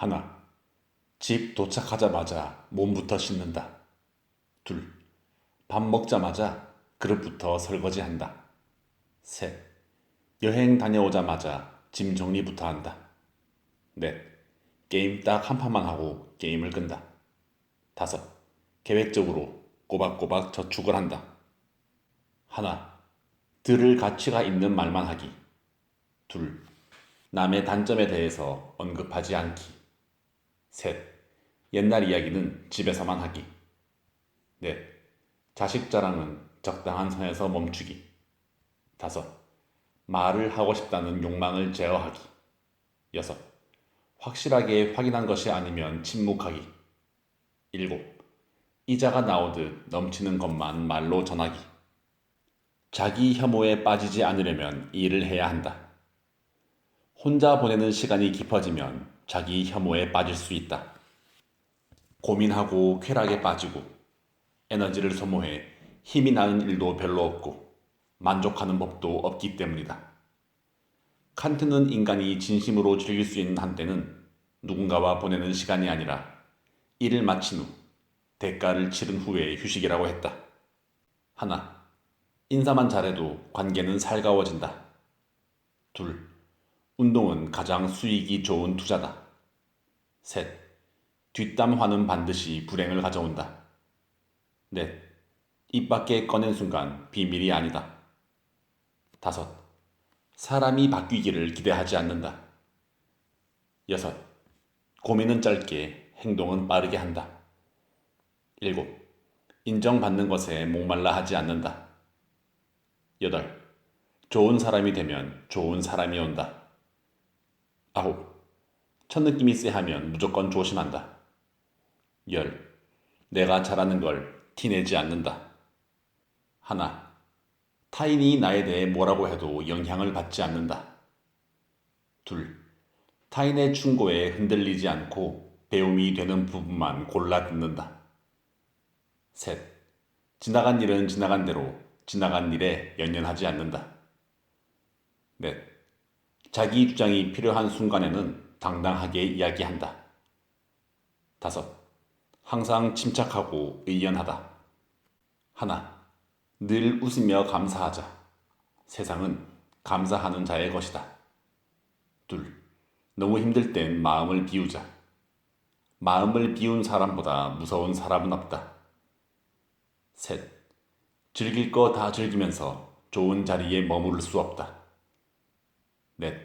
하나. 집 도착하자마자 몸부터 씻는다. 둘. 밥 먹자마자 그릇부터 설거지한다. 셋. 여행 다녀오자마자 짐 정리부터 한다. 넷. 게임 딱 한 판만 하고 게임을 끈다. 다섯. 계획적으로 꼬박꼬박 저축을 한다. 하나. 들을 가치가 있는 말만 하기. 둘. 남의 단점에 대해서 언급하지 않기. 셋. 옛날 이야기는 집에서만 하기. 넷. 자식 자랑은 적당한 선에서 멈추기. 다섯. 말을 하고 싶다는 욕망을 제어하기. 여섯. 확실하게 확인한 것이 아니면 침묵하기. 일곱. 이자가 나오듯 넘치는 것만 말로 전하기. 자기 혐오에 빠지지 않으려면 일을 해야 한다. 혼자 보내는 시간이 깊어지면 자기 혐오에 빠질 수 있다. 고민하고 쾌락에 빠지고 에너지를 소모해 힘이 나는 일도 별로 없고 만족하는 법도 없기 때문이다. 칸트는 인간이 진심으로 즐길 수 있는 한때는 누군가와 보내는 시간이 아니라 일을 마친 후 대가를 치른 후의 휴식이라고 했다. 하나, 인사만 잘해도 관계는 살가워진다. 둘, 운동은 가장 수익이 좋은 투자다. 셋, 뒷담화는 반드시 불행을 가져온다. 넷, 입 밖에 꺼낸 순간 비밀이 아니다. 다섯, 사람이 바뀌기를 기대하지 않는다. 여섯, 고민은 짧게 행동은 빠르게 한다. 일곱, 인정받는 것에 목말라 하지 않는다. 여덟, 좋은 사람이 되면 좋은 사람이 온다. 아홉, 첫 느낌이 쎄하면 무조건 조심한다. 열, 내가 잘하는 걸 티내지 않는다. 하나, 타인이 나에 대해 뭐라고 해도 영향을 받지 않는다. 둘, 타인의 충고에 흔들리지 않고 배움이 되는 부분만 골라 듣는다. 셋, 지나간 일은 지나간 대로 지나간 일에 연연하지 않는다. 넷, 자기 주장이 필요한 순간에는 당당하게 이야기한다. 다섯, 항상 침착하고 의연하다. 하나, 늘 웃으며 감사하자. 세상은 감사하는 자의 것이다. 둘, 너무 힘들 땐 마음을 비우자. 마음을 비운 사람보다 무서운 사람은 없다. 셋, 즐길 거 다 즐기면서 좋은 자리에 머무를 수 없다. 넷,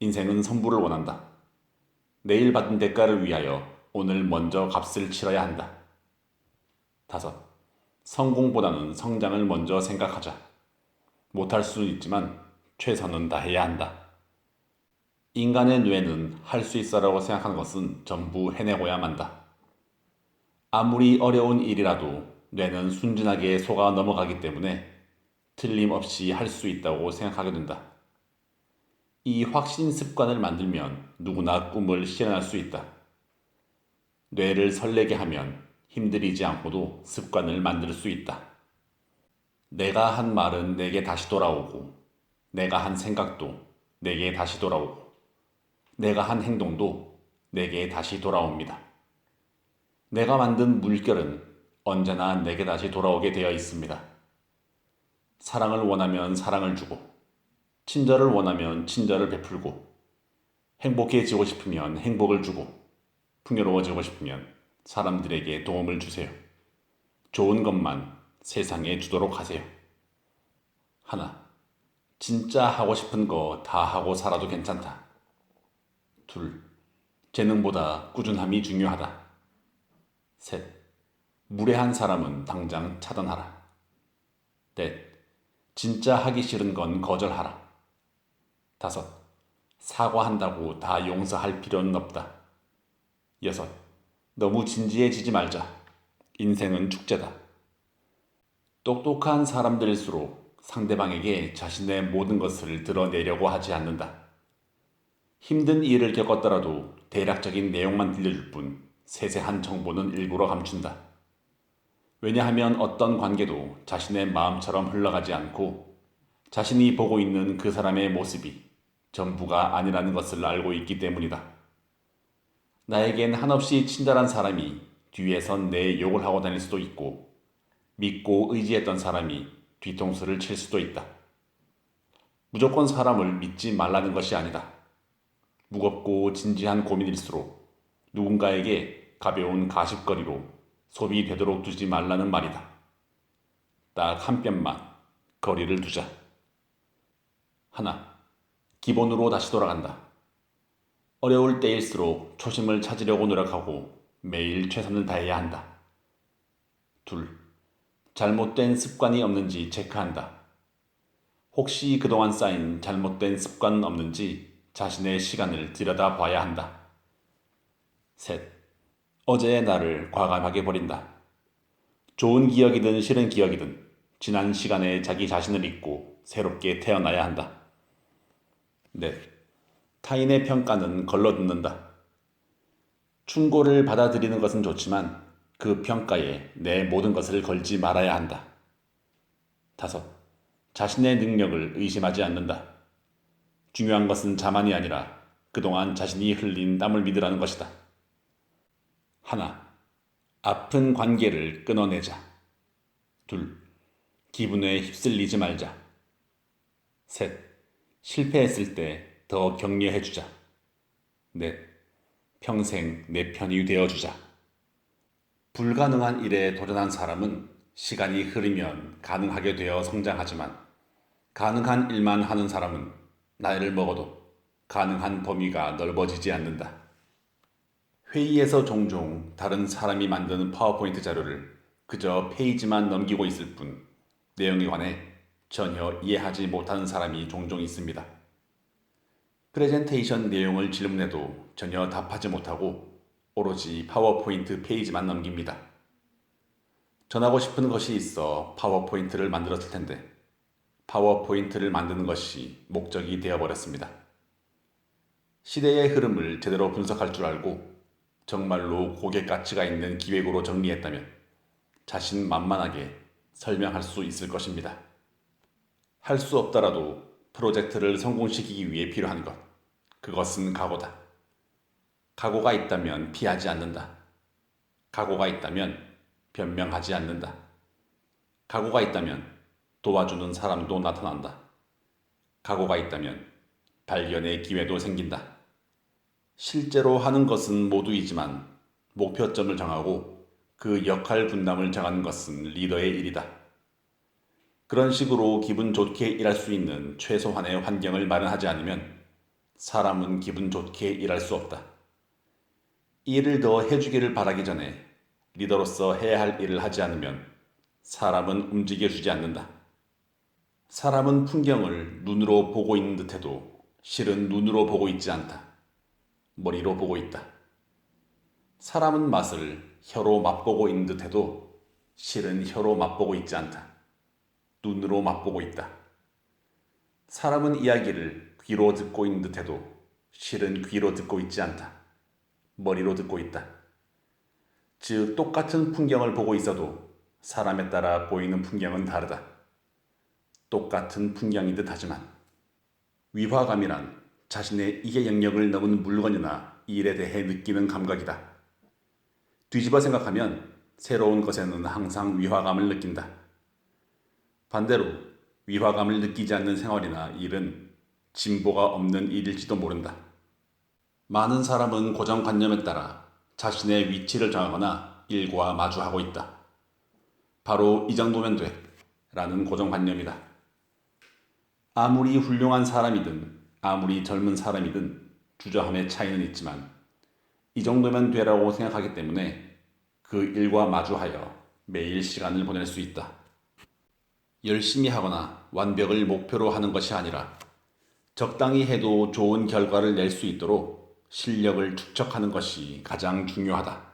인생은 선불을 원한다. 내일 받은 대가를 위하여 오늘 먼저 값을 치러야 한다. 다섯, 성공보다는 성장을 먼저 생각하자. 못할 수는 있지만 최선은 다해야 한다. 인간의 뇌는 할 수 있어라고 생각하는 것은 전부 해내고야 만다. 아무리 어려운 일이라도 뇌는 순진하게 속아 넘어가기 때문에 틀림없이 할 수 있다고 생각하게 된다. 이 확신 습관을 만들면 누구나 꿈을 실현할 수 있다. 뇌를 설레게 하면 힘들이지 않고도 습관을 만들 수 있다. 내가 한 말은 내게 다시 돌아오고, 내가 한 생각도 내게 다시 돌아오고, 내가 한 행동도 내게 다시 돌아옵니다. 내가 만든 물결은 언제나 내게 다시 돌아오게 되어 있습니다. 사랑을 원하면 사랑을 주고, 친절을 원하면 친절을 베풀고, 행복해지고 싶으면 행복을 주고, 풍요로워지고 싶으면 사람들에게 도움을 주세요. 좋은 것만 세상에 주도록 하세요. 하나, 진짜 하고 싶은 거 다 하고 살아도 괜찮다. 둘, 재능보다 꾸준함이 중요하다. 셋, 무례한 사람은 당장 차단하라. 넷, 진짜 하기 싫은 건 거절하라. 다섯, 사과한다고 다 용서할 필요는 없다. 여섯, 너무 진지해지지 말자. 인생은 축제다. 똑똑한 사람들일수록 상대방에게 자신의 모든 것을 드러내려고 하지 않는다. 힘든 일을 겪었더라도 대략적인 내용만 들려줄 뿐 세세한 정보는 일부러 감춘다. 왜냐하면 어떤 관계도 자신의 마음처럼 흘러가지 않고 자신이 보고 있는 그 사람의 모습이 전부가 아니라는 것을 알고 있기 때문이다. 나에겐 한없이 친절한 사람이 뒤에선 내 욕을 하고 다닐 수도 있고 믿고 의지했던 사람이 뒤통수를 칠 수도 있다. 무조건 사람을 믿지 말라는 것이 아니다. 무겁고 진지한 고민일수록 누군가에게 가벼운 가십거리로 소비되도록 두지 말라는 말이다. 딱 한 뼘만 거리를 두자. 하나, 기본으로 다시 돌아간다. 어려울 때일수록 초심을 찾으려고 노력하고 매일 최선을 다해야 한다. 둘, 잘못된 습관이 없는지 체크한다. 혹시 그동안 쌓인 잘못된 습관은 없는지 자신의 시간을 들여다 봐야 한다. 셋, 어제의 나를 과감하게 버린다. 좋은 기억이든 싫은 기억이든 지난 시간에 자기 자신을 잊고 새롭게 태어나야 한다. 넷, 타인의 평가는 걸러듣는다. 충고를 받아들이는 것은 좋지만 그 평가에 내 모든 것을 걸지 말아야 한다. 다섯, 자신의 능력을 의심하지 않는다. 중요한 것은 자만이 아니라 그동안 자신이 흘린 땀을 믿으라는 것이다. 하나, 아픈 관계를 끊어내자. 둘, 기분에 휩쓸리지 말자. 셋, 실패했을 때 더 격려해주자. 넷, 평생 내 편이 되어주자. 불가능한 일에 도전한 사람은 시간이 흐르면 가능하게 되어 성장하지만 가능한 일만 하는 사람은 나이를 먹어도 가능한 범위가 넓어지지 않는다. 회의에서 종종 다른 사람이 만드는 파워포인트 자료를 그저 페이지만 넘기고 있을 뿐 내용에 관해 전혀 이해하지 못하는 사람이 종종 있습니다. 프레젠테이션 내용을 질문해도 전혀 답하지 못하고 오로지 파워포인트 페이지만 넘깁니다. 전하고 싶은 것이 있어 파워포인트를 만들었을 텐데 파워포인트를 만드는 것이 목적이 되어버렸습니다. 시대의 흐름을 제대로 분석할 줄 알고 정말로 고객 가치가 있는 기획으로 정리했다면 자신 만만하게 설명할 수 있을 것입니다. 할 수 없더라도 프로젝트를 성공시키기 위해 필요한 것. 그것은 각오다. 각오가 있다면 피하지 않는다. 각오가 있다면 변명하지 않는다. 각오가 있다면 도와주는 사람도 나타난다. 각오가 있다면 발견의 기회도 생긴다. 실제로 하는 것은 모두이지만 목표점을 정하고 그 역할 분담을 정하는 것은 리더의 일이다. 그런 식으로 기분 좋게 일할 수 있는 최소한의 환경을 마련하지 않으면 사람은 기분 좋게 일할 수 없다. 일을 더 해주기를 바라기 전에 리더로서 해야 할 일을 하지 않으면 사람은 움직여주지 않는다. 사람은 풍경을 눈으로 보고 있는 듯해도 실은 눈으로 보고 있지 않다. 머리로 보고 있다. 사람은 맛을 혀로 맛보고 있는 듯해도 실은 혀로 맛보고 있지 않다. 눈으로 맛보고 있다. 사람은 이야기를 귀로 듣고 있는 듯해도 실은 귀로 듣고 있지 않다. 머리로 듣고 있다. 즉, 똑같은 풍경을 보고 있어도 사람에 따라 보이는 풍경은 다르다. 똑같은 풍경인 듯 하지만 위화감이란 자신의 이해 영역을 넘은 물건이나 일에 대해 느끼는 감각이다. 뒤집어 생각하면 새로운 것에는 항상 위화감을 느낀다. 반대로 위화감을 느끼지 않는 생활이나 일은 진보가 없는 일일지도 모른다. 많은 사람은 고정관념에 따라 자신의 위치를 정하거나 일과 마주하고 있다. 바로 이 정도면 돼. 라는 고정관념이다. 아무리 훌륭한 사람이든 아무리 젊은 사람이든 주저함의 차이는 있지만 이 정도면 되라고 생각하기 때문에 그 일과 마주하여 매일 시간을 보낼 수 있다. 열심히 하거나 완벽을 목표로 하는 것이 아니라 적당히 해도 좋은 결과를 낼 수 있도록 실력을 축적하는 것이 가장 중요하다.